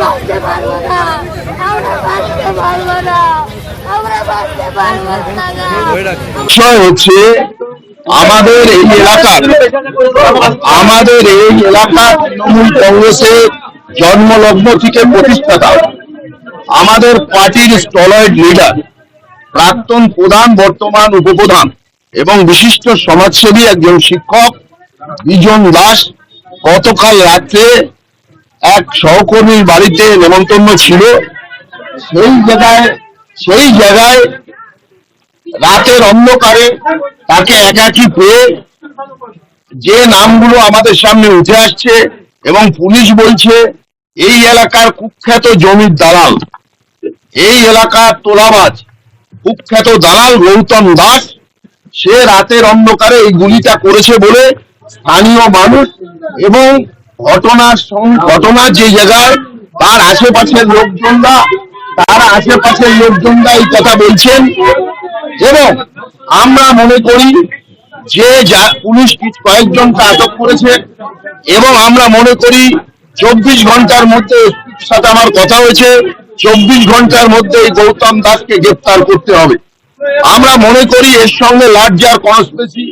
বাঁচতে পারব না। আমরা বাঁচতে পারব না। হচ্ছে, আমাদের এই এলাকার, আমাদের এই এলাকার তৃণমূল কংগ্রেসের জন্মলগ্ন থেকে প্রতিষ্ঠাতা, আমাদের পার্টির স্টলয়েড লিডার প্রাক্তন প্রধান, বর্তমান উপপ্রধান এবং বিশিষ্ট সমাজসেবী একজন শিক্ষক, বিজন দাস, গতকাল রাত্রে এক সহকর্মীর বাড়িতে নেমন্তন্ন ছিল। সেই জায়গায় সেই জায়গায় রাতের অন্ধকারে তাকে একাকি পেয়ে যে নামগুলো আমাদের সামনে উঠে আসছে এবং পুলিশ বলছে, এই এলাকার কুখ্যাত জমির দালাল। এই এলাকার তোলাবাজ। কুখ্যাত দালাল গৌতম দাস। সে রাতের অন্ধকারে এই গুলিটা করেছে বলে স্থানীয় মানুষ এবং ঘটনার ঘটনার যে জায়গায় তার আশেপাশের লোকজনরা, তার আশেপাশের লোকজনরা এই কথা বলছেন। এবং আমরা মনে করি যে যা পুলিশ কিছু কয়েকজনকে আটক করেছে, এবং আমরা মনে করি চব্বিশ ঘণ্টার মধ্যে সাথে আমার কথা হয়েছে, চব্বিশ ঘণ্টার মধ্যে এই গৌতম দাসকে গ্রেপ্তার করতে হবে। আমরা মনে করি এর সঙ্গে লার্জার কনস্পেসি,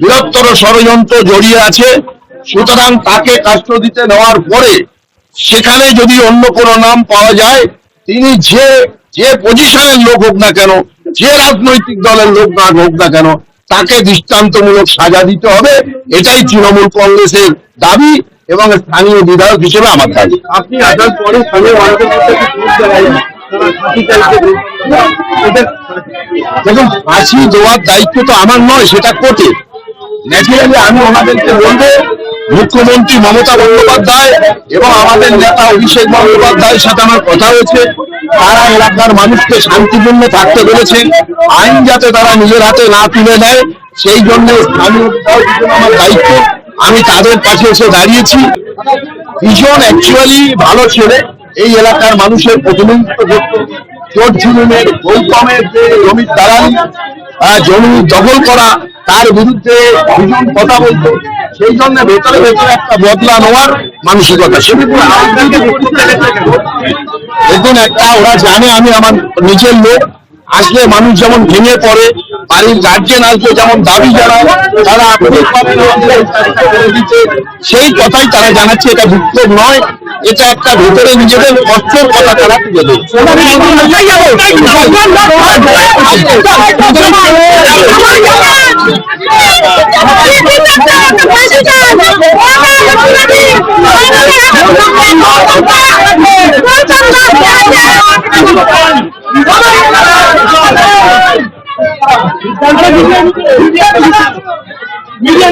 বৃহত্তর ষড়যন্ত্র জড়িয়ে আছে। সুতরাং তাকে কাস্টডিতে নেওয়ার পরে সেখানে যদি অন্য কোনো নাম পাওয়া যায় তিনি যে যে পজিশনের লোক হোক না কেন যে রাজনৈতিক দলের লোক না হোক না কেন তাকে দৃষ্টান্তমূলক সাজা দিতে হবে। এটাই তৃণমূল কংগ্রেসের দাবি এবং স্থানীয় বিধায়ক হিসেবে আমার দাবি। আপনি আসার পরে স্থানীয় মানুষের দেখুন ফাঁসি দেওয়ার দায়িত্ব তো আমার নয় সেটা কোর্টে ন্যাচারালি আমি ওনাদেরকে বলব মুখ্যমন্ত্রী মমতা বন্দ্যোপাধ্যায় এবং আমাদের নেতা অভিষেক বন্দ্যোপাধ্যায়ের সাথে আমার কথা হয়েছে। তারা এলাকার মানুষকে শান্তিপূর্ণ থাকতে বলেছেন আইন যাতে তারা নিজের হাতে না তুলে নেয়, সেই জন্য আমার দায়িত্ব। আমি তাদের কাছে এসে দাঁড়িয়েছি। ভীষণ অ্যাকচুয়ালি ভালো ছেলে। এই এলাকার মানুষের প্রতিনিধিত্ব করত চোট ঝুলুমের গৌতমের যে জমির দালালি জমি দখল করা তার বিরুদ্ধে ভীষণ কথা বলতো। সেই জন্য ভেতরে ভেতরে একটা বদলা নেওয়ার মানসিকতা? দেখুন, একটা ওরা জানে আমি আমার নিজের লোক। আসলে মানুষ যেমন ভেঙে পড়ে, বাড়ির গার্জেন আসলে যেমন দাবি জানায়, তারা সেই কথাই তারা জানাচ্ছে, এটা বিক্ষোভ নয়। এটা একটা ভেতরে নিজেদের কষ্টের কথা তারা তুলে মিডিয়া